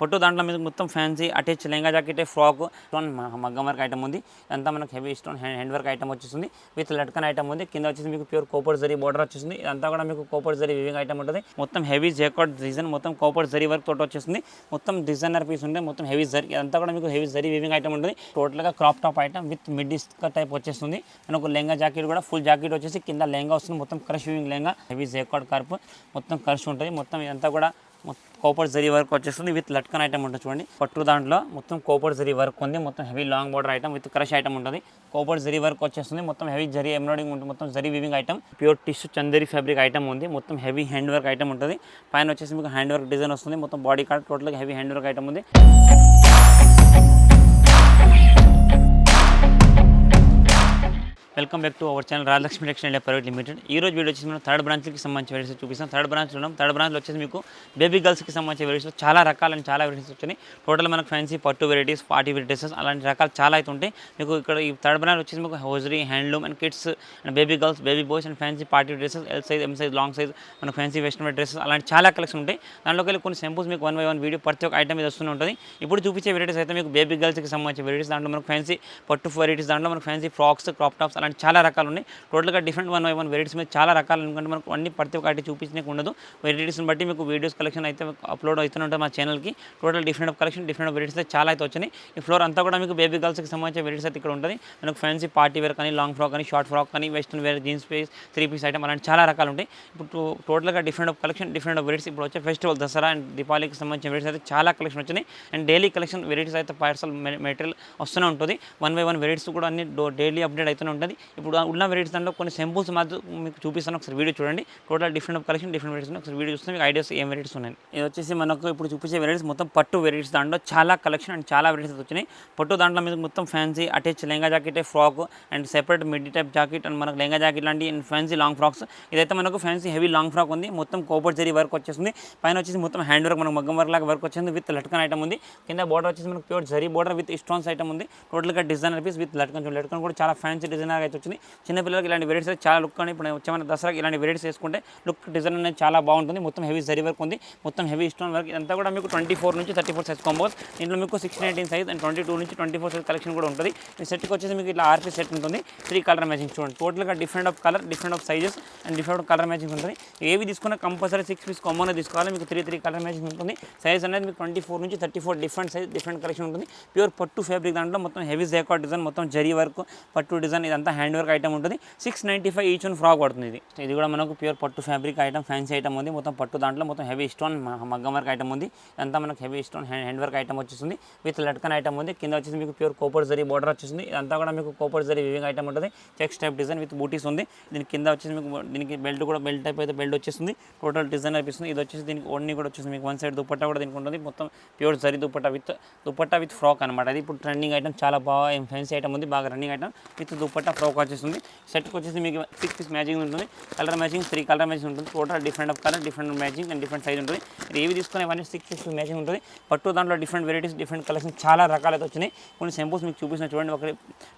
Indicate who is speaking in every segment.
Speaker 1: పొట్టు దాంట్లో మీకు మొత్తం fancy attach lehenga jacket frock stone మగ్గం వర్క్ ఐటమ్ ఉంది. ఇదంతా మనకు heavy stone hand work item వచ్చేస్తుంది విత్ లట్కన్ ఐటమ్ ఉంది. కింద వచ్చేసి మీకు ప్యూర్ కోపర్ జరీ బోర్డర్ వచ్చేస్తుంది ఇదంతా కూడా మీకు కోపర్ జరీ వివింగ్ ఐటమ్ ఉంటుంది. మొత్తం హెవీ జేకాట్ డిజైన్ మొత్తం కోపర్ జరీ వర్క్ తోటి వచ్చేస్తుంది మొత్తం డిజైనర్ పీస్ ఉంటే మొత్తం హెవీ జరీ ఇదంతా కూడా మీకు హెవీ జరీ వివింగ్ ఐటమ్ ఉంటుంది. టోటల్గా crop top item with mid type వచ్చేస్తుంది మనకు లెంగా జాకెట్ కూడా ఫుల్ జాకెట్ వచ్చేసి కింద లెంగా వస్తుంది. మొత్తం crush weaving lehenga heavy jacquard Corp మొత్తం క్రష్ ఉంటుంది. మొత్తం ఇదంతా కూడా కోపర్ జరీ వర్క్ వచ్చేస్తుంది విత్ లట్కన్ ఐటమ్ ఉంటుంది చూడండి. పట్టు దాంట్లో మొత్తం కోపర్ జరీ వర్క్ ఉంది. మొత్తం heavy long border item with crush item ఉంటుంది. కోపర్ జరీ వర్క్ వచ్చేస్తుంది. మొత్తం హెవీ జరీ ఎంబ్రాయిడింగ్ ఉంటుంది. మొత్తం zari weaving item pure tissue Chanderi fabric item ఉంది. మొత్తం హెవీ హ్యాండ్ వర్క్ ఐటమ్ ఉంటుంది. పైన వచ్చేసి మీకు హ్యాండ్ వర్క్ డిజైన్ వస్తుంది. మొత్తం బాడీ కార్డ్ టోటల్గా హెవీ హ్యాండ్ వర్క్ ఐటమ్ ఉంది. Welcome back to our channel Rajalakshmi textile India private limited. ఈ రోజు వీడియో వచ్చేసి మనం థర్డ్ బ్రాంచ్కి సంబంధించిన వెరైటీస్ చూపిస్తాం. థర్డ్ బ్రాంచ్ ఉన్నాం. థర్డ్ బ్రాంచ్లో వచ్చేసి మీకు బేబీ గర్ల్స్కి సంబంధించిన వెరైటీస్ చాలా రకాలని చాలా వెరైటీస్ వచ్చినాయి టోటల్ మనకు ఫ్యాన్సీ పట్టు వెరైటీస్ పార్టీ వెరైటీస్ అలాంటి రకాలు చాలా అయితే ఉంటాయి. మీకు ఇక్కడ ఈ థర్డ్ బ్రాంచ్ వచ్చేసి మీకు hosiery handloom and kids and baby girls baby boys and fancy party dresses L size M size long size మన ఫ్యాన్సీ వెస్ట్రన్ డ్రెస్సెస్ అలాంటి చాలా కలెక్షన్ ఉంటాయి. దాంట్లోకి వెళ్ళి కొన్ని సింపుల్స్ మీకు వన్ బై వన్ వీడియో ప్రతి ఒక్క ఐటమ్ మీద వస్తూనే ఉంటుంది. ఇప్పుడు చూపించే వెరైటీస్ అయితే మీకు బేబీ గర్ల్స్కి సంబంధించిన వెరైటీస్ దాంట్లో మనకు ఫ్యాన్సీ పట్టు వెరైటీస్ దాంట్లో మనకు ఫ్యాన్సీ ఫ్రాక్స్ క్రాప్ టాప్స్ అలాంటి చాలా రకాలు ఉన్నాయి. టోటల్గా different one by one varieties మీద చాలా రకాలు ఎందుకంటే మనకు అన్ని ప్రతి ఒక్కటి చూపించడానికి ఉండదు. వెరైటీస్ని బట్టి మీకు వీడియోస్ కలెక్షన్ అయితే అప్లోడ్ అవుతూనే ఉంటుంది మా ఛానల్కి total different of collection different varieties అయితే చాలా అయితే వచ్చినాయి. ఈ ఫ్లోర్ అంతా కూడా మీకు బేబీ గర్ల్స్కి సంబంధించిన వెరైటీస్ అయితే ఇక్కడ ఉంటుంది. మనకు ఫ్యాన్సీ పార్టీ వేర్ కానీ లాంగ్ ఫ్రాక్ కానీ షార్ట్ ఫ్రాక్ కానీ western wear jeans piece three piece item అలాంటి చాలా రకాలు ఉంటాయి. ఇప్పుడు టోటల్గా different of collection different of varieties ఇప్పుడు వచ్చే ఫెస్టివల్ దసరా అండ్ దీపావళికి సంబంధించిన వెరైటీస్ అయితే చాలా కలెక్షన్ వచ్చినాయి. అండ్ డైలీ కలెక్షన్ వెరైటీస్ అయితే పార్సల్ మెటీరియల్ వస్తూనే ఉంటుంది. వన్ బై వన్ వెరైటీస్ కూడా అన్ని డైలీ అప్డేట్ అవుతూనే ఉంటుంది. ఇప్పుడు ఉన్న వెరైటీస్ దాంట్లో కొన్ని సింపుల్స్ మాత్రం మీకు చూపిస్తాను. ఒకసారి వీడియో చూడండి. Total different collection different varieties ఒకసారి వీడియో చూస్తే మీకు ఐడియాస్ ఏం వెరైటీస్ ఉన్నాయి. ఇది వచ్చేసి మనకు ఇప్పుడు చూపించే వెరైటీస్ మొత్తం పట్టు వెరైటీస్ దాంట్లో చాలా కలెక్షన్ అండ్ చాలా వెరైటీస్ వచ్చినాయి. పట్టు దాంట్లో మీకు మొత్తం fancy attach lehenga jacket frock and separate mid type jacket and మనకు లెంగా జాకెట్ లాంటి అండ్ ఫ్యాన్సీ లాంగ్ ఫ్రాక్స్ ఇదైతే మనకు ఫ్యాన్సీ హెవీ లాంగ్ ఫ్రాక్ ఉంది. మొత్తం కోపర్ జరీ వర్క్ వచ్చేసింది పైన వచ్చేసి మొత్తం హ్యాండ్ వర్క్ మనకు మగ్గం వర్క్ లాగా వర్క్ వచ్చింది విత్ లట్కన్ ఐటమ్ ఉంది. కింద బోర్డర్ వచ్చేసి మనకు pure zari border with stones item ఉంది. టోటల్గా designer piece with latkan latkan కూడా చాలా ఫ్యాన్సీ డిజైనర్ అయితే వచ్చింది. చిన్నపిల్లలకి ఇలాంటి వెరైటీస్ అయితే చాలా లుక్ అని ఇప్పుడు వచ్చే దసరాకి ఇలాంటి వెరైటీస్ వేసుకుంటే లుక్ డిజైన్ అనేది చాలా బాగుంటుంది. మొత్తం హెవీ జరీ వర్క్ ఉంది. మొత్తం హెవీ స్టోన్ వర్క్ ఇదంతా కూడా మీకు ట్వంటీ ఫోర్ నుంచి థర్టీ ఫోర్ సైజ్ కాంబోస్ దీంట్లో మీకు six nineteen size and twenty two నుంచి ట్వంటీ ఫోర్ సైజ్ కలెక్షన్ కూడా ఉంటుంది. ఈ సెట్కి వచ్చేసి మీకు ఇట్లా ఆర్పీ సెట్ ఉంటుంది. త్రీ కలర్ మ్యాచింగ్ చూడండి. టోటల్గా different of colour different of sizes and different of colour matching ఉంటుంది. ఏవి తీసుకున్నా కంపల్సరీ సిక్స్ పీస్ కామన్ తీసుకోవాలి. మీకు త్రీ త్రీ కలర్ మ్యాచింగ్ ఉంటుంది. సైజ్ అనేది మీకు ట్వంటీ ఫోర్ నుంచి thirty four different size different collection ఉంటుంది. ప్యూర్ పట్టు ఫ్యాబ్రిక్ దాంట్లో మొత్తం హెవీ జేకాట్ డిజైన్ మొత్తం జరీ వర్క్ పట్టు డిజైన్ ఇదంతా హ్యాండ్ వర్క్ ఐటమ్ ఉంటుంది. Six ninety five each one frock పడుతుంది ఇది. ఇది కూడా మనకు ప్యూర్ పట్టు ఫ్యాబ్రిక్ ఐటమ్ ఫ్యాన్సీ ఐటమ్ ఉంది. మొత్తం పట్టు దాంట్లో మొత్తం హెవీ స్టోన్ మగ్గం వర్క్ ఐటమ్ ఉంది. ఇదంతా మనకు heavy stone hand work item వచ్చేస్తుంది. విత్ లట్కన్ ఐటమ్ ఉంది. కింద వచ్చేసి మీకు ప్యూర్ కోపర్ జరీ బోర్డర్ వచ్చేసింది ఇదంతా కూడా మీకు కోపర్ జరీ వివింగ్ ఐటమ్ ఉంటుంది. చెక్స్ టైప్ డిజైన్ విత్ బూటీస్ ఉంది. దీని కింద వచ్చేసి మీకు దీనికి బెల్ట్ కూడా బెల్ట్ టైప్ అయితే బెల్ట్ వచ్చేస్తుంది. టోటల్ డిజైన్ అనిపిస్తుంది. ఇది వచ్చేసి దీనికి ఓన్ని కూడా వచ్చేసి మీకు వన్ సైడ్ దుపట్టా కూడా దీనికి ఉంటుంది. మొత్తం pure zari dupatta with dupatta with frock అనమాట అది ఇప్పుడు ట్రెండింగ్ ఐటమ్ చాలా బాగా ఫ్యాన్సీ ఐటమ్ ఉంది. బాగా running item with dupatta frock వచ్చేస్తుంది. సెట్కి వచ్చేసి మీకు సిక్స్ పీస్ మ్యాచింగ్ ఉంటుంది. Colour matching three colour matching ఉంటుంది. Total different of colour different matching and different size ఉంటుంది. మీరు ఏవి తీసుకునే ఇవన్నీ సిక్స్ పీస్ మ్యాచింగ్ ఉంటుంది. పట్టు దాంట్లో డిఫరెంట్ వెరైటీస్ డిఫరెంట్ కలెక్షన్ చాలా రకాలైతే వచ్చినాయి. కొన్ని సింపుల్స్ మీకు చూపిస్తున్న చూడండి. ఒక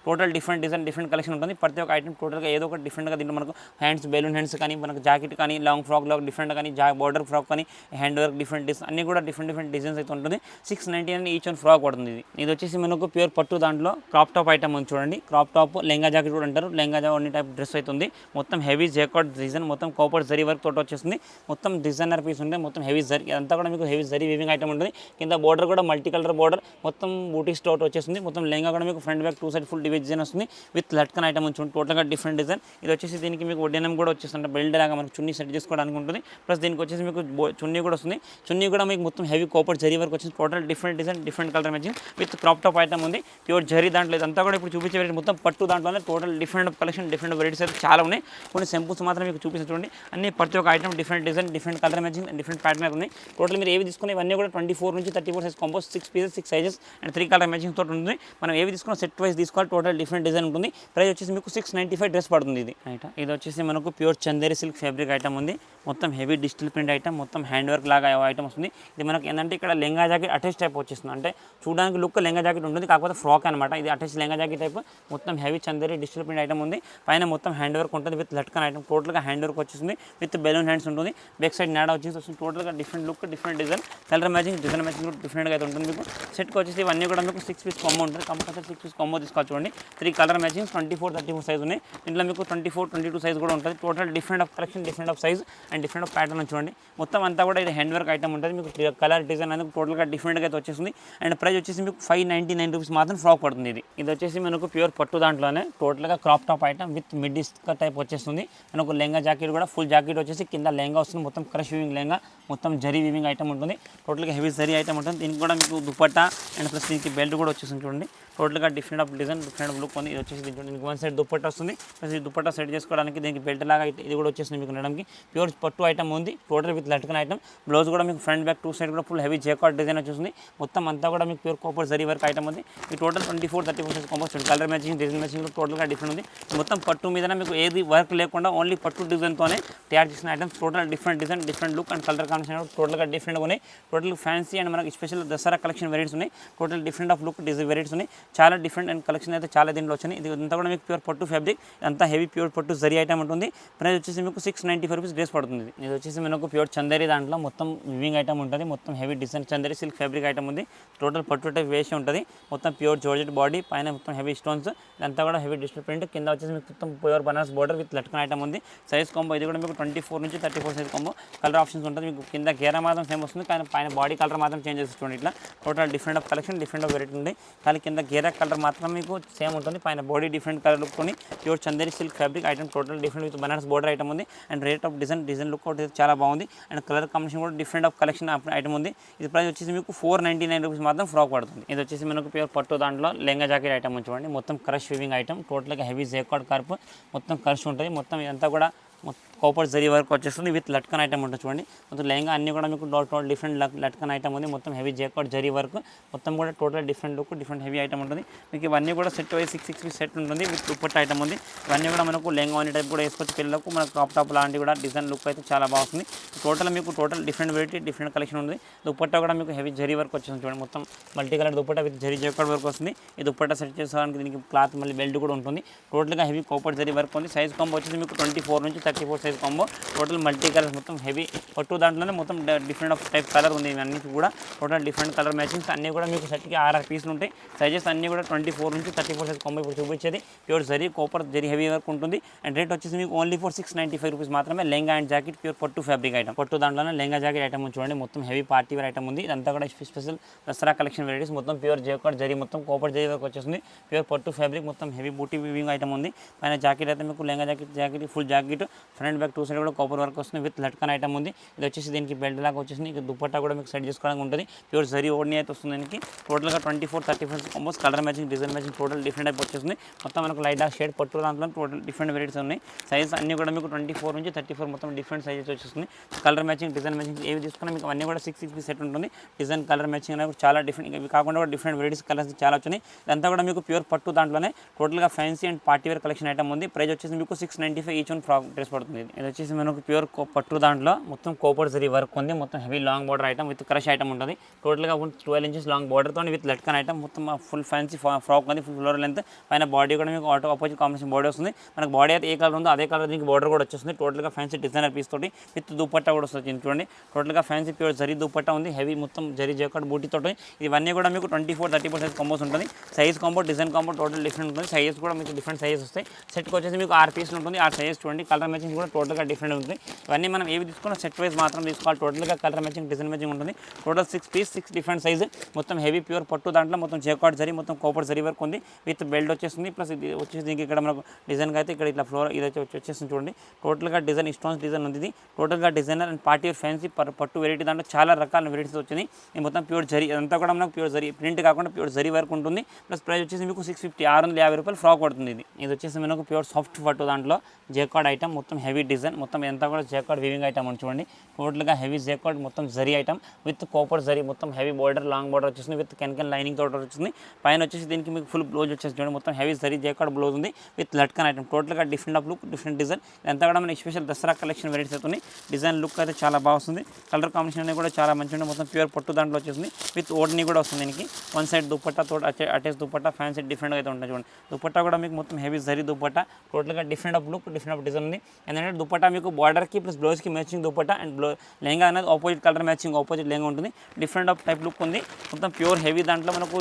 Speaker 1: total different design different collection ఉంటుంది. ప్రతి ఒక్క ఐటమ్ టోటల్గా ఏదో ఒకటి డిఫరెంట్గా దీంట్లో మనకు హ్యాండ్స్ బెలూన్ హ్యాండ్స్ కానీ మనకు జాకెట్ కానీ లాంగ్ ఫ్రాక్ లాగా డిఫరెంట్ కానీ జా బార్డర్ ఫ్రాక్ కానీ హ్యాండ్ వర్క్ డిఫరెంట్ డిజైన్ అన్ని కూడా డిఫరెంట్ డిఫరెంట్ డిజైన్స్ అయితే ఉంటుంది. Six ninety nine each one frock పడుతుంది ఇది. ఇది వచ్చేసి మనకు ప్యూర్ పట్టు దాంట్లో క్రాప్ టాప్ ఐటమ్ ఉంది చూడండి. క్రాప్ టాప్ లెంగా జాకెట్ కూడా అంటారు. లెంగా జా టైప్ డ్రెస్ అవుతుంది మొత్తం హెవీ జేకాట్ డిజైన్ మొత్తం కోపర్ జరీ వర్క్ తోట వచ్చేస్తుంది మొత్తం డిజైనర్ పీస్ ఉంటుంది మొత్తం హెవీ జరీ అంతా కూడా మీకు హెవీ జరీ వివింగ్ ఐటమ్ ఉంటుంది. కింద బోర్డర్ కూడా మల్టీ కలర్ బోర్డర్ మొత్తం బూటీస్ తోట వచ్చేస్తుంది మొత్తం లెంగా కూడా మీకు front back two side full design వస్తుంది. విత్ లట్కన్ ఐటమ్ ఉంటుంది టోటల్గా డిఫరెంట్ డిజైన్ ఇది వచ్చేసి దీనికి మీకు వడ్డీనం కూడా వచ్చేస్తుంది. బెల్ట్ లాగా మనకు చున్నీ సెట్ చేసుకోవడానికి ఉంటుంది. ప్లస్ దీనికి వచ్చేసి మీకు చున్నీ కూడా వస్తుంది. చున్నీ కూడా మీకు మొత్తం హెవీ కోపర్ జరీ వర్క్ వచ్చింది. Total different design different colour matching with crop top item ఉంది. ప్యూర్ జరీ దాంట్లో ఇదంతా కూడా ఇప్పుడు చూపించే మొత్తం పట్టు దాంట్లోనే total total different collection different varieties అయితే చాలా ఉన్నాయి. కొన్ని సింపుల్స్ మాత్రం మీకు చూపిస్తుంది చూడండి అన్ని ప్రతి ఒక్క item different design different colour matching and different pattern ఉన్నాయి. టోటల్ మీరు ఏవి తీసుకున్న ఇవన్నీ కూడా ట్వంటీ ఫోర్ నుంచి thirty four size combos six pieces six sizes and three colour matching తోటి ఉంటుంది. మనం ఏవి తీసుకున్న సెట్ వైజ్ తీసుకోవాలి టోటల్ డిఫరెంట్ డిజైన్ ఉంటుంది. ప్రైస్ వచ్చేసి మీకు సిక్స్ నైంటీ ఫైవ్ డ్రెస్ పడుతుంది ఇది. రైట్ ఇది వచ్చేసి మనకు pure Chanderi silk fabric item ఉంది. మొత్తం హెవీ డిజిటల్ ప్రింట్ ఐటమ్ మొత్తం హ్యాండ్ వర్క్ లాగా ఐటమ్ వస్తుంది. ఇది మనకి ఏంటంటే ఇక్కడ లెంగా జాకెట్ అటాచ్ టైప్ వచ్చేస్తుంది. అంటే చూడడానికి లుక్ లెంగా జాకెట్ ఉంటుంది కాకపోతే ఫ్రాక్ అనమాట ఇది అటాచ్ లెంగా జాకెట్ టైప్. మొత్తం heavy Chanderi digital print item ఉంది. పైన మొత్తం హ్యాండ్ వర్క్ ఉంటుంది విత్ లట్కన్ ఐటమ్. టోటల్గా హ్యాండ్ వర్క్ వచ్చేస్తుంది విత్ బెలూన్ హ్యాండ్స్ ఉంటుంది. బ్యాక్ సైడ్ నాడా వచ్చేసి వస్తుంది. టోటల్గా different look different design. Colour matching design matching కూడా డిఫరెంట్గా అయితే ఉంటుంది మీకు. సెట్కి వచ్చేసి ఇవన్నీ కూడా మీకు సిక్స్ పీస్ కొమ్మ ఉంటుంది. కంపల్సరీ సిక్స్ పీస్ కొమ్మ తీసుకోవచ్చు చూడండి. Three colour matching twenty four thirty four size ఉన్నాయి. దీంట్లో మీకు twenty four twenty two size కూడా ఉంటుంది. Total different of collection different of size and different pattern చూడండి. మొత్తం అంతా కూడా ఇది హ్యాండ్ వర్క్ ఐటమ్ ఉంటుంది. మీకు కలర్ డిజైన్ అనేది టోటల్గా డిఫరెంట్గా అయితే వచ్చేసింది అండ్ ప్రైస్ వచ్చేసి మీకు ఫైవ్ నైంటీ నైన్ రూపీస్ మాత్రం ఫ్రాక్ పడుతుంది ఇది. ఇది వచ్చేసి మనకు ప్యూర్ పట్టు దాంట్లోనే టోటల్గా crop top item with mid type వచ్చేస్తుంది. మనకు లెంగా జాకెట్ కూడా ఫుల్ జాకెట్ వచ్చేసి కింద లెంగా వస్తుంది. మొత్తం క్రష్ వివింగ్ లెంగా మొత్తం జరీ వివింగ్ ఐటమ్ ఉంటుంది. టోటల్గా హెవీ జరీ ఐటమ్ ఉంటుంది. దీనికి కూడా మీకు దుపట్టా అండ్ ప్లస్ దీనికి బెల్ట్ కూడా వచ్చేసింది చూడండి. టోటల్గా different of design different look ఉంది. ఇది వచ్చేసి దీంట్లో దీనికి వన్ సైడ్ దుప్పట్ట వస్తుంది. ప్లస్ ఈ దుపట్టా సెట్ చేసుకోవడానికి దీనికి బెల్ట్ లాగా ఇది కూడా వచ్చేసింది మీకు ఉండడానికి ప్యూర్ పట్టు ఐటమ్ ఉంది. Total with latkan item blouse కూడా మీకు ఫ్రంట్ బ్యాక్ టూ సైడ్ కూడా ఫుల్ హెవీ జేకాట్ డిజైన్ వచ్చేసింది. మొత్తం అంతా కూడా మీకు pure copper zari work item ఉంది. ఈ total twenty four thirty four combos colour matching design matching టోటల్గా డిఫరెంట్ ఉంది. మొత్తం పట్టు మీద మీకు ఏది వర్క్ లేకుండా ఓన్లీ పట్టు డిజైన్తోనే తయారు చేసిన items total different design different look and colour combination టోటల్గా డిఫరెంట్గా ఉన్నాయి. టోటల్ ఫ్యాన్సీ అండ్ మనకి స్పెషల్ దసరా కలెక్షన్ వెరైటీస్ ఉన్నాయి. Total different of look design varieties ఉన్నాయి. చాలా డిఫరెంట్ అండ్ కలెక్షన్ అయితే చాలా దీంట్లో వచ్చినాయి. ఇది అంతా కూడా మీకు ప్యూర్ పట్టు ఫ్యాబ్రిక్ అంతా హెవీ ప్యూర్ పట్టు జరి ఐటమ్ ఉంటుంది. ప్రైస్ వచ్చేసి మీకు six ninety five rupees dress పడుతుంది. ఇది. వచ్చేసి మనకు ప్యూర్ చందరి దాంట్లో మొత్తం వివింగ్ ఐటమ్ ఉంటుంది. మొత్తం heavy design Chanderi silk fabric item ఉంది. టోటల్ పట్టు టైప్ వేసి ఉంటుంది. మొత్తం ప్యూర్ జోర్జెట్ బాడీ పైన మొత్తం హెవీ స్టోన్స్ ఇదంతా కూడా హెవీ డిజిటల్ ప్రింట్ కింద వచ్చేసి మీకు మొత్తం pure Banaras border with latkan item ఉంది. సైజ్ కాంబో ఇది కూడా మీకు ట్వంటీ ఫోర్ నుంచి thirty four size combo colour options ఉంటుంది. మీకు కింద గేరా మాత్రం సేమ్ వస్తుంది. కానీ పైన బాడీ కలర్ మాత్రం చేంజ్ చేస్తుంది ఇట్లా. Total different of collection different of variety ఉంది. కానీ కింద గేర్ కలర్ మాత్రం మీకు సేమ్ ఉంటుంది. పైన బాడీ డిఫరెంట్ కలర్ లుక్ కొని pure Chanderi silk fabric item total different with Banaras border item ఉంది. And rate of design design look out చాలా బాగుంది. అండ్ కలర్ కాంబినేషన్ కూడా డిఫరెంట్ ఆఫ్ కలెక్షన్ ఐటమ్ ఉంది. ఇది ప్రైస్ వచ్చేసి మీకు ఫోర్ నైంటీ నైన్ రూపీస్ మాత్రం ఫ్రాక్ పడుతుంది. ఇది వచ్చేసి మనకు ప్యూర్ పట్టు దాంట్లో లెంగా జాకెట్ ఐటమ్ చూడండి. మొత్తం క్రష్ వివింగ్ ఐటమ్ టోటల్గా హెవీ జేకాడ్ కార్ప్ మొత్తం క్రష్ ఉంటుంది. మొత్తం ఇదంతా కూడా మొత్తం కోపర్ జరీ వర్క్ వచ్చేస్తుంది విత్ లట్కన్ ఐటమ్ ఉంటుంది చూడండి. మొత్తం లెహంగా అన్ని కూడా మీకు dot dot different latkan item ఉంది. మొత్తం హెవీ జేకాట్ జరీ వర్క్ మొత్తం కూడా total different look different heavy item ఉంటుంది. మీకు ఇవన్నీ కూడా set wise six six set ఉంటుంది విత్ దుప్పట్ ఐటమ్ ఉంది. ఇవన్నీ కూడా మనకు లెహంగా అనే టైప్ కూడా వేసుకోవచ్చు. పిల్లలకు మనకు క్రాప్ టాప్ లాంటివి కూడా డిజైన్ లుక్ అయితే చాలా బాగుంది టోటల్ మీకు total different variety different collection ఉంది దుప్పట్టా కూడా మీకు హెవీ జరీ వర్క్ వచ్చేస్తుంది చూడండి. మొత్తం multi colour dupatta with zari jacquard work వస్తుంది. ఈ దుప్పట్టా సెట్ చేసుకోవడానికి దీనికి క్లాత్ మళ్ళీ బెల్ట్ కూడా ఉంటుంది. టోటల్గా హెవీ కోపర్ జరీ వర్క్ ఉంది. సైజ్ కాంబో వచ్చేసి మీకు ట్వంటీ ఫోర్ నుంచి thirty four size combo total multi colour మొత్తం హెవీ పట్టు దాంట్లోనే మొత్తం డిఫరెంట్ ఆఫ్ టైప్ కలర్ ఉంది. ఇవన్నీ కూడా టోటల్ డిఫరెంట్ కలర్ మ్యాచింగ్స్ అన్నీ కూడా మీకు సెట్కి ఆర్ఆర్ పీసులు ఉంటాయి. సైజెస్ అన్నీ కూడా ట్వంటీ ఫోర్ నుంచి థర్టీ ఫోర్ సైజ్ కాంబో ఇప్పుడు చూపించేది. Pure zari copper zari heavy work ఉంటుంది. అండ్ రేట్ వచ్చేసి మీకు only four six ninety five rupees మాత్రమే లెంగా అండ్ జాకెట్ ప్యూర్ పట్టు ఫ్యాబ్రిక్ ఐటమ్ పట్టు దాంట్లోనే లెంగా జాకెట్ ఐటమ్ చూడండి. మొత్తం హెవీ పార్టీ వేర్ ఐటమ్ ఉంది. ఇదంతా కూడా స్పెషల్ దసరా కలెక్షన్ వెరైటీస్ మొత్తం ప్యూర్ జేకోట్ జరీ మొత్తం కోపర్ జరీ వరకు వచ్చేస్తుంది. ప్యూర్ పట్టు ఫ్యాబ్రిక్ మొత్తం హెవీ బూటీ వివింగ్ ఐటమ్ ఉంది. పైన జాకెట్ అయితే మీకు lehenga jacket jacket full jacket front back two side కూడా కాపర్ వర్క్ వస్తుంది. విత్ లట్కన్ ఐటమ్ ఉంది. ఇది వచ్చేసి దీనికి బెల్ట్ లాగా వచ్చేసింది ఇక దుపట్టా కూడా మీకు సెట్ చేసుకోవడానికి ఉంటుంది. ప్యూర్ జరీ ఓడిని అయితే వస్తుంది దీనికి. టోటల్గా twenty four thirty four combos colour matching design matching total different type వచ్చేసింది మొత్తం మనకు లైట్ డార్క్ షేడ్ పట్టు దాంట్లో టోటల్ డిఫరెంట్ వెరైటీస్ ఉన్నాయి. సైజ్ అన్ని కూడా మీకు ట్వంటీ ఫోర్ నుంచి థర్టీ ఫోర్ మొత్తం డిఫరెంట్ సైజెస్ వచ్చేస్తుంది. కలర్ మ్యాచింగ్ డిజైన్ మ్యాచింగ్ ఏవి తీసుకున్నా మీకు అన్ని కూడా సిక్స్ సిక్స్ సెట్ ఉంటుంది. డిజైన్ కలర్ మ్యాచింగ్ అనేది చాలా డిఫరెంట్ ఇవి కాకుండా కూడా డిఫరెంట్ వెరైటీస్ కలర్స్ చాలా వచ్చినాయి. ఇదంతా కూడా మీకు ప్యూర్ పట్టు దాంట్లోనే టోటల్గా fancy and party wear collection item ఉంది. ప్రైస్ వచ్చేసి మీకు six ninety five each one frock dress పడుతుంది. ఇది వచ్చేసి మనకు ప్యూర్ పట్టు దాంట్లో మొత్తం కోపర్ జరీ వర్క్ ఉంది. మొత్తం heavy long border item with crush item ఉంటుంది. టోటల్గా ట్వెల్వ్ ఇంచెస్ లాంగ్ బార్డర్తో విత్ లట్కన్ ఐటమ్ మొత్తం ఫుల్ ఫ్యాన్సీ ఫ్రాక్ ఉంది. ఫుల్ ఫ్లోర్ లెంత్ పైన బాడీ కూడా మీకు ఆటో ఆపోజిట్ కాంబినేషన్ బాడీ వస్తుంది. మనకు బాడీ అయితే ఏ కలర్ ఉందో అదే కలర్ దీనికి బార్డర్ కూడా వచ్చేస్తుంది. టోటల్గా ఫ్యాన్సీ డిజైనర్ పీస్ తోటి విత్ దుపట్టా కూడా వస్తుంది దీనికి చూడండి. టోటల్గా ఫ్యాన్సీ ప్యూర్ జరీ దుపట్టా ఉంది. హెవీ మొత్తం జరీ జేకట్ బూటీ తోటి. ఇవన్నీ కూడా మీకు twenty four thirty four size combos ఉంటుంది. Size combo design combo total different ఉంటుంది. సైజెస్ కూడా మీకు డిఫరెంట్ సైజెస్ వస్తాయి. సెట్కి వచ్చేసి మీకు ఆరు పీసులు ఉంటుంది. ఆ సైజెస్ చూడండి. కలర్ మ్యాచింగ్ కూడా టోటల్గా డిఫరెంట్ ఉంటుంది. ఇవన్నీ మనం ఏవి తీసుకున్నా సెట్ వైజ్ మాత్రం తీసుకోవాలి. టోటల్గా కలర్ మ్యాచింగ్ డిజైన్ మ్యాచింగ్ ఉంటుంది. Total six piece six different size. మొత్తం హెవీ ప్యూర్ పట్టు దాంట్లో మొత్తం జేకాట్ జరి మొత్తం కోపర్ జరి వర్క్ ఉంది. విత్ బెల్ట్ వచ్చేస్తుంది ప్లస్ ఇది వచ్చేసి దీనికి ఇక్కడ మనకు డిజైన్గా అయితే ఇక్కడ ఇట్లా ఫ్లోర్ ఇది వచ్చి వచ్చేస్తుంది చూడండి. టోటల్గా డిజైన్ స్టోన్స్ డిజైన్ ఉంది ఇది. టోటల్గా డిజైనర్ అండ్ పార్టీ ఫ్యాన్సీ పట్టు వెరైటీ దాంట్లో చాలా రకాల వెరైటీస్ వచ్చినాయి. ఇది మొత్తం ప్యూర్ జరి. అంతా కూడా మనకు ప్యూర్ జరి. ప్రింట్ కాకుండా ప్యూర్ జరి వర్క్ ఉంటుంది. ప్లస్ ప్రైస్ వచ్చేసి మీకు సిక్స్ ఫిఫ్టీ ఆరు వందల యాభై రూపాయలు ఫ్రాక్ పడుతుంది ఇది. ఇది వచ్చేసి మనకు ప్యూర్ సాఫ్ట్ పట్టు దాంట్లో. జేకాడ్ ఐటమ్ మొత్తం హెవీ హెవీ డిజైన్ మొత్తం ఎంత కూడా జేకాడ్ వీవింగ్ ఐటమ్ అని చూడండి. టోటల్గా హెవీ జేకాడ్ మొత్తం zari item with copper zari మొత్తం హెవీ బోర్డర్ లాంగ్ బోర్డర్ వచ్చేసింది విత్ కెన్కెన్ లైనింగ్ తోట వచ్చింది పైన వచ్చేసి దీనికి మీకు ఫుల్ బ్లౌజ్ వచ్చేసి చూడండి మొత్తం హెవీ జరీ జేకాడ్ బ్లౌజ్ ఉంది విత్ లట్కన్ ఐటమ్. టోటల్గా different of look different design ఎంత కూడా మన స్పెషల్ దసరా కలెక్షన్ వెరైటీస్ అవుతుంది డిజైన్ లుక్ అయితే చాలా బాగా వస్తుంది. కలర్ కాంబినేషన్ అనేది కూడా చాలా మంచిగా ఉంది మొత్తం ప్యూర్ పట్టు దాంట్లో వచ్చేసింది. విత్ ఓడ్ని కూడా వస్తుంది దీనికి. వన్ సైడ్ దుప్పట్టా తోట attach dupatta fan side different అయితే ఉంటుంది చూడండి. దుప్పట్టా కూడా మీకు మొత్తం హెవీ జరీ దుప్పట్టా. టోటల్గా different of look different of design ఉంది. ఎందుకంటే దుప్పట్టా మీకు బార్డర్కి ప్లస్ బ్లౌజ్కి మ్యాచింగ్ దుపట్టా అండ్ బ్లౌ లెహంగా అనేది opposite colour matching opposite lehenga ఉంటుంది. డిఫరెంట్ ఆఫ్ టైప్ లుక్ ఉంది. మొత్తం ప్యూర్ హెవీ దాంట్లో మనకు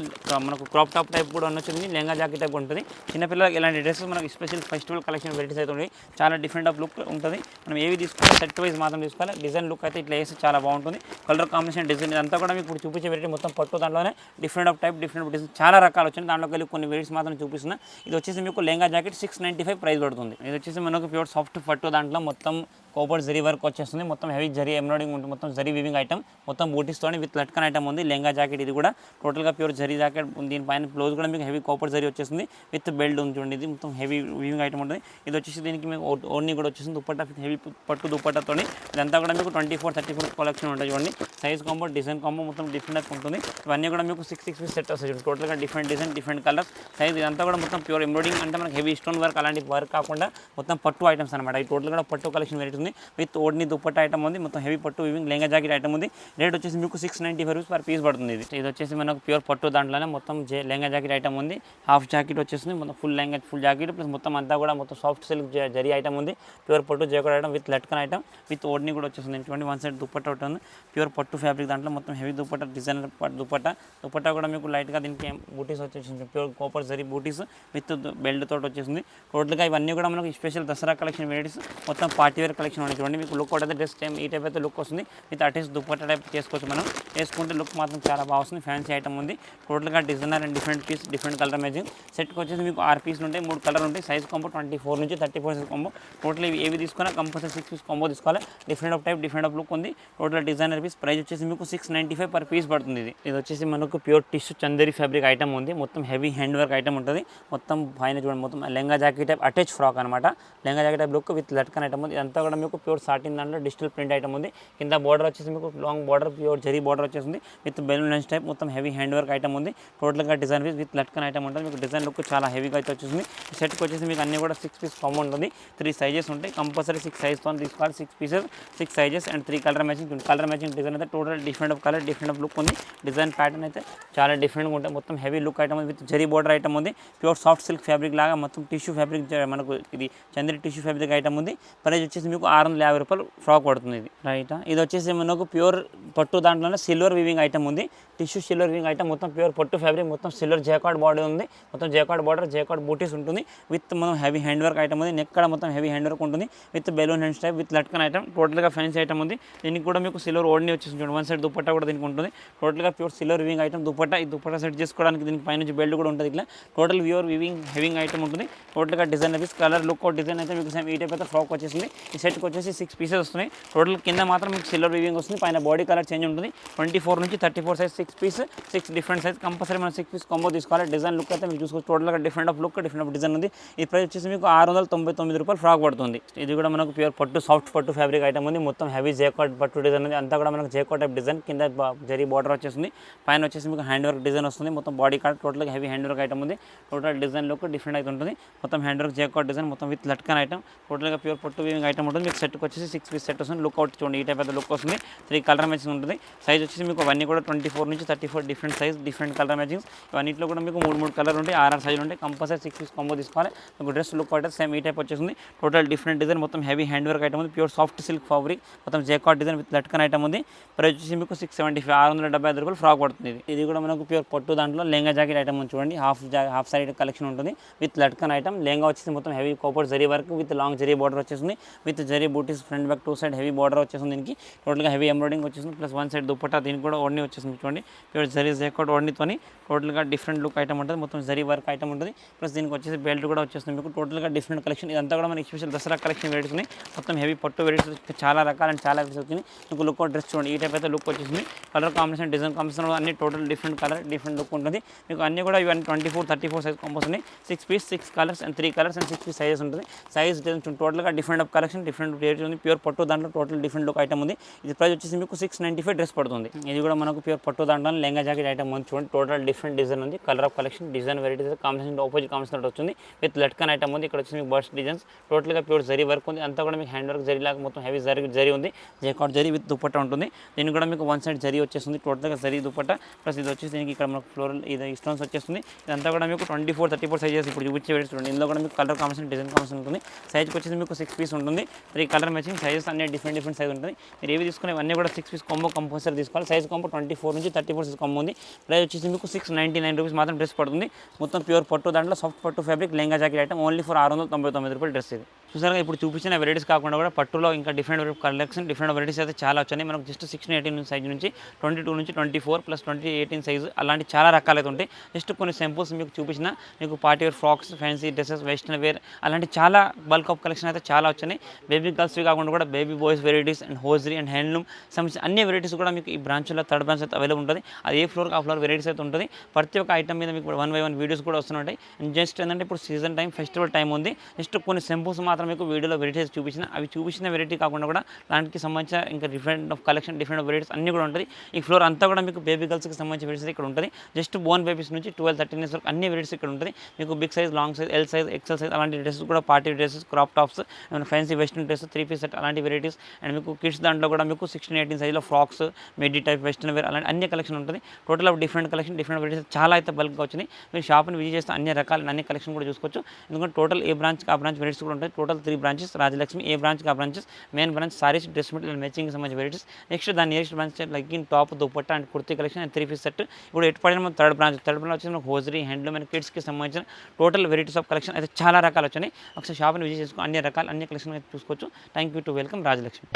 Speaker 1: మనకు క్రాప్ టాప్ టైప్ కూడా వచ్చింది లెహంగా జాకెట్ టైప్ ఉంటుంది. చిన్నపిల్లలకి ఇలాంటి డ్రెస్సెస్ మనకు స్పెషల్ ఫెస్టివల్ కలెక్షన్ వెరైటీస్ అయితే ఉన్నాయి. చాలా డిఫరెంట్ ఆఫ్ లుక్ ఉంటుంది. మనం ఏవి తీసుకోవాలి సెట్ వైజ్ మాత్రం తీసుకోవాలి. డిజైన్ లుక్ అయితే ఇట్లా వేసి చాలా బాగుంటుంది. కలర్ కాంబినేషన్ డిజైన్ అంతా కూడా మీకు ఇప్పుడు చూపించే వెరైటీ మొత్తం పట్టు దాంట్లోనే different of type different design చాలా రకాలు వచ్చినాయి. దాంట్లోకి వెళ్ళి కొన్ని వెరైటీస్ మాత్రం చూపిస్తున్నా. ఇది వచ్చేసి మీకు lehenga jacket six ninety five price పడుతుంది. ఇది వచ్చేసి మనకు ప్యూర్ సాఫ్ట్ పట్టు దాంట్లో మొత్తం కోపర్ జరీ వర్క్ వచ్చేస్తుంది. మొత్తం హెవీ జరీ ఎంబ్రాయిడింగ్ ఉంటుంది. మొత్తం జరీ వివింగ్ ఐటమ్ మొత్తం బూటీస్తో విత్ లట్కన్ ఐటమ్ ఉంది. లెంగా జాకెట్ ఇది కూడా టోటల్గా ప్యూర్ జరీ జాకెట్ ఉంది దీనిపైన బ్లౌజ్ కూడా మీకు హెవీ కోపర్ జరీ వచ్చేస్తుంది. విత్ బెల్ట్ ఉంది చూడండి ఇది మొత్తం హెవీ వివింగ్ ఐటమ్ ఉంటుంది. ఇది వచ్చేసి దీనికి మీకు ఓన్లీ కూడా వచ్చేసింది దుప్పట్టా హెవీ పట్టు దుప్పట్టాతో ఇదంతా కూడా మీకు twenty four thirty four collection ఉంటుంది చూడండి. సైజ్ కాంబో డిజైన్ కాంబో మొత్తం డిఫరెంట్ ఉంటుంది. ఇవన్నీ కూడా మీకు సిక్స్ సిక్స్ పీస్ సెట్ వస్తాయి చూడండి. టోటల్గా different design different colours size ఇదంతా కూడా మొత్తం ప్యూర్ ఎంబ్రాయిడింగ్ అంటే మనకి హెవీ స్టోన్ వర్క్ అలాంటి వర్క్ కాకుండా మొత్తం పట్టు ఐటమ్స్ అనమాట ఈ టోటల్ కూడా పట్టు కలెక్షన్ వెరైటీ ఉంది. విత్ ఓడ్ని దుప్పట్ట ఐటమ్ ఉంది. మొత్తం హెవీ పట్టు వివింగ్ లెంగా జాకెట్ ఐటమ్ ఉంది. రేట్ వచ్చేసి మీకు six ninety five rupees per piece పడుతుంది ఇది. ఇది వచ్చేసి మనకు ప్యూర్ పట్టు దాంట్లోనే మొత్తం జే లెంగా జాకెట్ ఐటమ్ ఉంది. హాఫ్ జాకెట్ వచ్చేసింది. మొత్తం full lehenga full jacket plus మొత్తం అంతా కూడా మొత్తం సాఫ్ట్ సిల్క్ జరీ ఐటమ్ ఉంది. ప్యూర్ పట్టు jacket item with latkan item with odhni కూడా వచ్చేసింది. ట్వంటీ వన్ సైడ్ దుప్పట్ట ఒకటి ఉంది. ప్యూర్ పట్టు ఫ్యాబ్రిక్ దాంట్లో మొత్తం హెవీ దుప్పట్ట డిజైనర్ దుప్పట్ట. దుప్పట్ట కూడా మీకు లైట్గా దీనికి బూటీస్ వచ్చేసింది. Pure copper zari booties with belt తోటి వచ్చేసింది. టోటల్గా ఇవన్నీ కూడా మనకు స్పెషల్ దసరా కలెక్షన్ వెరైటీస్ మొత్తం పార్టీ వేర్ కలెక్షన్ ఉంది. చూడండి మీకు లుక్ అయితే డ్రెస్ టైం ఈ టైప్ అయితే లుక్ వస్తుంది. విత్ అటేస్ దుప్పట్ట టైప్ చేసుకోవచ్చు మనం. వేసుకుంటే లుక్ మాత్రం చాలా బాగా వస్తుంది. ఫ్యాన్సీ ఐటమ్ ఉంది. టోటల్గా designer and different piece different colour matching సెట్కి వచ్చేసి మీకు ఆరు పీస్లు ఉంటాయి మూడు కలర్ ఉంటాయి. సైజ్ కాంబో ట్వంటీ ఫోర్ నుంచి thirty four size combo total ఇవి ఏవి తీసుకున్నా కంపల్సరీ సిక్స్ పీస్ కాంబో తీసుకోవాలి. Different of type different of look ఉంది. టోటల్ డిజైనర్ పీస్ ప్రైస్ వచ్చేసి మీకు six ninety five per piece పడుతుంది ఇది. ఇది వచ్చేసి మనకు pure tissue Chanderi fabric item ఉంది. మొత్తం హెవీ హ్యాండ్ వర్క్ ఐటమ్ ఉంటుంది. మొత్తం పైన చూడండి మొత్తం lehenga jacket type attach frock అనమాట lehenga jacket type look with latkan item ఉంది. ఇదంతా కూడా మీకు ప్యూర్ సాటిన్ దాంట్లో డిజిటల్ ప్రింట్ ఐటమ్ ఉంది. కింద బార్డర్ వచ్చేసి మీకు long border pure zari border వచ్చేసింది. విత్ బెలూన్ లెన్స్ టైప్ మొత్తం హెవీ హ్యాండ్ వర్క్ ఐటమ్ ఉంది. టోటల్గా design piece with latkan item ఉంటుంది. మీకు డిజైన్ లుక్ చాలా హెవీగా అయితే వచ్చేసింది. సెట్కి వచ్చేసి మీకు అన్ని కూడా సిక్స్ పీస్ కాంబో ఉంటుంది. త్రీ సైజెస్ ఉంటాయి. కంపల్సరీ సిక్స్ సైజ్తో తీసుకోవాలి. Six pieces six sizes and three colour matching colour matching design అయితే total different of colour different of look ఉంది. డిజైన్ ప్యాటర్న్ అయితే చాలా డిఫరెంట్గా ఉంటాయి మొత్తం heavy look item with zari border item ఉంది. ప్యూర్ సాఫ్ట్ సిల్క్ ఫ్యాబ్రిక్ లాగా మొత్తం టిష్యూ ఫ్యాబ్రిక్ మనకు ఇది చంద్రి టిష్యూ ఫ్యాబ్రిక్ ఐటమ్ ఉంది. ప్రైస్ వచ్చేసి మీకు ఆరు వందల యాభై రూపాయలు ఫ్రాక్ పడుతుంది ఇది. రైట్? ఇది వచ్చేసి మనకు ప్యూర్ పట్టు దాంట్లోనే సిల్వర్ వివింగ్ ఐటమ్ ఉంది. టిష్యూ సిల్వర్ వివింగ్ ఐటమ్ మొత్తం ప్యూర్ పట్టు ఫ్యాబ్రిక్ మొత్తం సిల్వర్ జేకార్డ్ బార్డర్ ఉంది. మొత్తం జేకార్డ్ బార్డర్ జేకార్డ్ బూటీస్ ఉంటుంది. విత్ మనం హెవీ హ్యాండ్ వర్క్ ఐటమ్ ఉంది. నెక్ కూడా మొత్తం హెవీ హ్యాండ్ వర్క్ ఉంటుంది. With balloon hands type with latkan item టోటల్గా ఫ్యాన్సీ ఐటమ్ ఉంది. దీనికి కూడా మీకు సిల్వర్ ఓడిని వచ్చేసి చూడండి. వన్ సైడ్ దుప్పట్టా కూడా దీనికి ఉంటుంది. టోటల్గా pure silver weaving item dupatta ఈ దుప్పట్టా సెట్ చేసుకోవడానికి దీనికి పైనుంచి బెల్ట్ కూడా ఉంటుంది ఇట్లా. Total pure weaving heaving item ఉంటుంది. టోటల్గా design piece colour look design అయితే మీకు సేమ్ ఈ టైప్ అయితే ఫ్రాక్ వచ్చేసింది. ఈ సెట్కి వచ్చేసి సిక్స్ పీసెస్ వస్తున్నాయి. టోటల్ కింద మాత్రం మీకు సిల్వర్ వివింగ్ వస్తుంది. పైన బాడీ కలర్ చేంజ్ ఉంటుంది. ట్వంటీ ఫోర్ నుంచి thirty four size six piece six different size compulsory మనం సిక్స్ పీస్ కాంబో తీసుకోవాలి. డిజైన్ లుక్ అయితే మీకు చూసుకోవచ్చు. టోటల్గా different of look different of design ఉంది. ఈ ప్రైస్ వచ్చేసి మీకు ఆరు వందల తొంభై తొమ్మిది రూపాయలు ఫ్రాక్ పడుతుంది. ఇది కూడా మనకు ప్యూర్ పట్టు సాఫ్ట్ పట్టు ఫ్యాబ్రిక్ ఐటమ్ ఉంది. మొత్తం హెవీ జేకాట్ పట్టు డిజైన్ ఉంది. అంతా కూడా మనకు జేకాట్ టైప్ డిజైన్ కింద జరీ బార్డర్ వచ్చేసింది. పైన వచ్చేసి మీకు హ్యాండ్ వర్క్ డిజైన్ వస్తుంది. మొత్తం బాడీ కార్డ్ టోటల్గా హెవీ హ్యాండ్ వర్క్ ఐటమ్ ఉంది. టోటల్ డిజైన్ లుక్ డిఫరెంట్ అయితే ఉంటుంది. మొత్తం హ్యాండ్ వర్క్ జేకాట్ డిజైన్ మొత్తం విత్ లట్కన్ ఐటమ్ టోటల్గా ప్యూర్ పొట్టు వీవింగ్ ఐటమ్ ఉంటుంది. మీకు సెట్కి వచ్చేసి సిక్స్ పీస్ సెట్ వస్తుంది. లుక్ అవుట్ చూడండి. ఈ టైప్ అయితే లుక్ వస్తుంది. త్రీ కలర్ మ్యాచింగ్ ఉంటుంది. సైజ్ వచ్చేసి మీకు అవన్నీ కూడా ట్వంటీ ఫోర్ నుంచి thirty four different size different colour matchings ఇవన్నిట్లో కూడా మీకు మూడు మూడు కలర్ ఉంటాయి. ఆర్ఆర్ సైజ్ ఉంటాయి. కంపల్సరీ సిక్స్ పీస్ కాంబో తీసుకోవాలి. మీకు డ్రెస్ లుక్ అయితే సేమ్ ఈ టైప్ వచ్చేసింది టోటల్ డిఫరెంట్ డిజైన్ మొత్తం హెవీ హ్యాండ్ వర్క్ ఐటమ్ ఉంది. ప్యూర్ సాఫ్ట్ సిల్క్ ఫ్యాబ్రిక్ మొత్తం jacquard design with latkan item ఉంది. ప్రైస్ వచ్చేసి మీకు సిక్స్ సెవెంటీ ఫైవ్ ఆరు వందల డెబ్బై ఐదు రూపాయలు ఫ్రాక్ పడుతుంది. ఇది ఇది కూడా మనకు ప్యూర్ పట్టు దాంట్లో లెంగా జాకెట్ ఐటమ్ ఉంది చూడండి. హాఫ్ జా హాఫ్ సైడ్ కలెక్షన్ ఉంటుంది. విత్ లట్కన్ ఐటమ్ లెంగా వచ్చేసి మొత్తం heavy copper zari work with long zari border వచ్చేసింది. With zari butis front back two side heavy border వచ్చేసింది దీనికి. టోటల్గా హెవీ ఎంబ్రాయిడింగ్ వచ్చేసింది. ప్లస్ వన్ సైడ్ దుప్పట్టా దీనికి కూడా ఓన్లీ వచ్చేసింది చూడండి. ప్యూర్ జరీ జేకోట్ ఓడితోని టోటల్గా డిఫరెంట్ లుక్ ఐటమ్ ఉంటుంది. మొత్తం జరీ వర్క్ ఐటమ్ ఉంటుంది. ప్లస్ దీనికి వచ్చేసి బెల్ట్ కూడా వచ్చేస్తుంది మీకు. టోటల్గా డిఫరెంట్ కలెక్షన్ ఇదంతా కూడా మనకి స్పెషల్ దసరా కలెక్షన్ వెరైటీస్ ఉన్నాయి. మొత్తం హెవీ పట్టు వెరైటీస్ చాలా రకాల చాలా వెరైటీస్ వచ్చింది మీకు లుక్ డ్రెస్ చూడండి. ఈ టైప్ అయితే లుక్ వచ్చేసింది. కలర్ కాంబినేషన్ డిజైన్ కాంబినేషన్ అన్ని total different colour different look ఉంటుంది. మీకు అన్ని కూడా ఇవన్నీ twenty four thirty four size combos ఉన్నాయి. Six piece six colours and three colours and six piece sizes ఉంటుంది. సైజ్ టోటల్గా different of collection different rate ఉంది. ప్యూర్ పట్టు దాంట్లో టోటల్ డిఫరెంట్ లుక్ ఐటమ్ ఉంది. ఇది ప్రైస్ వచ్చేసి మీకు సిక్స్ నైంటీ ఫైవ్ డ్రెస్ పడుతుంది. ఇది కూడా మనకు ప్యూర్ పట్టు దాంట్లో లెంగా జాకెట్ ఐటమ్ ఉంది చూడండి. టోటల్ డిఫరెంట్ డిజైన్ ఉంది. Colour of collection design varieties combination opposite combination వచ్చింది విత్ లట్కన్ ఐటమ్ ఉంది. ఇక్కడ వచ్చి మీకు బస్ట్ డిజైన్స్ టోటల్గా ప్యూర్ జరీ వర్క్ ఉంది. అంతా కూడా మీకు హ్యాండ్ వర్క్ జరీ లాగా మొత్తం హెవీ జరీ జరీ ఉంది. జేకాట్ జరీ విత్ దుపట్టా ఉంటుంది. దీనికి కూడా మీకు వన్ సైడ్ జరీ వచ్చేస్తుంది. టోటల్గా జరీ దుపట్టా ప్లస్ ఇది వచ్చేసి దీనికి ఇక్కడ మనకు ఫ్లోరల్ ఇది స్టోన్స్ వచ్చేస్తుంది. ఇదంతా కూడా మీకు twenty four thirty four sizes ఇప్పుడు చూపించే చూడండి. ఇందులో కూడా మీకు కలర్ కాంబినేషన్ డిజైన్ కాంబినేషన్ ఉంటుంది. సైజ్కి వచ్చేసి మీకు సిక్స్ పీస్ ఉంటుంది. త్రీ కలర్ మ్యాచింగ్ సైజెస్ అన్ని డిఫరెంట్ డిఫరెంట్ సైజ్ ఉంటుంది. మీరు ఏవి తీసుకునే అన్నీ కూడా సిక్స్ పీస్ కొంబో కంపల్సరీ తీసుకోవాలి. సైజ్ కొంబో ట్వంటీ ఫోర్ నుంచి థర్టీ ఫోర్ సైజ్ కొంబో ఉంది. ప్రైస్ వచ్చేసి మీకు సిక్స్ నైంటీ నైన్ రూపీస్ మాత్రం డ్రెస్ పడుతుంది. మొత్తం ప్యూర్ పట్టు దాంట్లో సాఫ్ట్ పట్టు fabric lehenga jacket item only for ఆరు వందల తొంభై తొమ్మిది రూపాయలు డ్రెస్ ఇది. చూసారా ఇప్పుడు చూపించిన వెరైటీస్ కాకుండా కూడా పట్టులో ఇంకా డిఫరెంట్ కలెక్షన్ డిఫరెంట్ వెరైటీస్ అయితే చాలా వచ్చాయి. మనకు జస్ట్ సిక్స్టీన్ ఎయిటీన్ సైజ్ నుంచి ట్వంటీ టూ నుంచి twenty four plus twenty eighteen size అలాంటి చాలా రకాలు అయితే ఉంటాయి. జస్ట్ కొన్ని సింపుల్స్ మీకు చూపించిన మీకు party wear frocks fancy dresses western wear అలాంటి చాలా బల్క్ ఆఫ్ కలెక్షన్ అయితే చాలా వచ్చినాయి. బేబీ గర్ల్స్వి కాకుండా కూడా baby boys varieties and hosiery and handloom సంబంధించిన అన్ని వెరైటీస్ కూడా మీకు ఈ బ్రాంచ్లో థర్డ్ బ్రాంచ్ అయితే అవైలబుల్ ఉంటుంది. అది ఏ ఫ్లోర్ ఆ ఫ్లోర్ వెరైటీస్ అయితే ఉంటుంది. ప్రతి ఒక్క ఐటమ్ మీద మీకు వన్ బై వన్ వీడియోస్ కూడా వస్తున్నాయి. అండ్ జస్ట్ ఏంటంటే ఇప్పుడు సీజన్ టైం ఫెస్టివల్ టైం ఉంది. జస్ట్ కొన్ని సింపుల్స్ మాత్రం మీకు వీడియోలో వెరైటీస్ చూపించిన అవి చూపించిన వెరైటీ కాకుండా కూడా దానికి సంబంధించిన ఇంకా different of collection different varieties అన్ని కూడా ఉంటుంది. ఈ ఫ్లోర్ అంతా కూడా మీకు బేబీ గర్ల్స్కి సంబంధించిన వెరైటీస్ ఇక్కడ ఉంటుంది. జస్ట్ బోన్ బేబీస్ నుంచి ట్వెల్వ్ థర్టీన్ ఇయర్స్ వరకు అన్ని వెరైటీస్ ఇక్కడ ఉంటుంది. మీకు big size long size L size XL size అలాంటి డ్రెస్సెస్ కూడా party dresses crop tops fancy western dress three piece set అలాంటి వెరైటీస్ అండ్ మీకు కిడ్స్ దాంట్లో కూడా మీకు సిక్స్టీన్ ఎయిటీన్ సైజ్లో frocks midi type western wear అలాంటి అన్ని కలెక్షన్ ఉంటుంది. Total of different collection different varieties చాలా అయితే బల్క్గా వచ్చినాయి. మీరు షాప్ని విజిట్ చేస్తే అన్ని రకాల అన్ని కలెక్షన్ కూడా చూసుకోవచ్చు. ఎందుకంటే టోటల్ ఏ బ్రాంచ్కి ఆ బ్రాంచ్ వెరైటీస్ కూడా ఉంటాయి. టోటల్ త్రీ బ్రాంచెస్ రాజలక్ష్మి ఏ బ్రాంచ్ ఆ branches main branch saris dress material matching సంబంధించిన వెరైటీస్ నెక్స్ట్ దాని nearest branch legging top dupatta and kurti collection and three piece set ఇప్పుడు ఎటు పడిన మన థర్డ్ బ్రాంచ్ థర్డ్ బ్రాంచ్ వచ్చి మనకు హోజరీ హ్యాండ్లూమ్ అండ్ కిడ్స్కి సంబంధించిన టోటల్ వెరైటీస్ ఆఫ్ కలెక్షన్ అయితే చాలా రకాలు వచ్చినాయి. ఒకసారి షాప్ని విజిట్ చేసుకో అన్ని అన్ని కలెక్షన్ అయితే చూసుకోవచ్చు. Thank you to welcome Rajalakshmi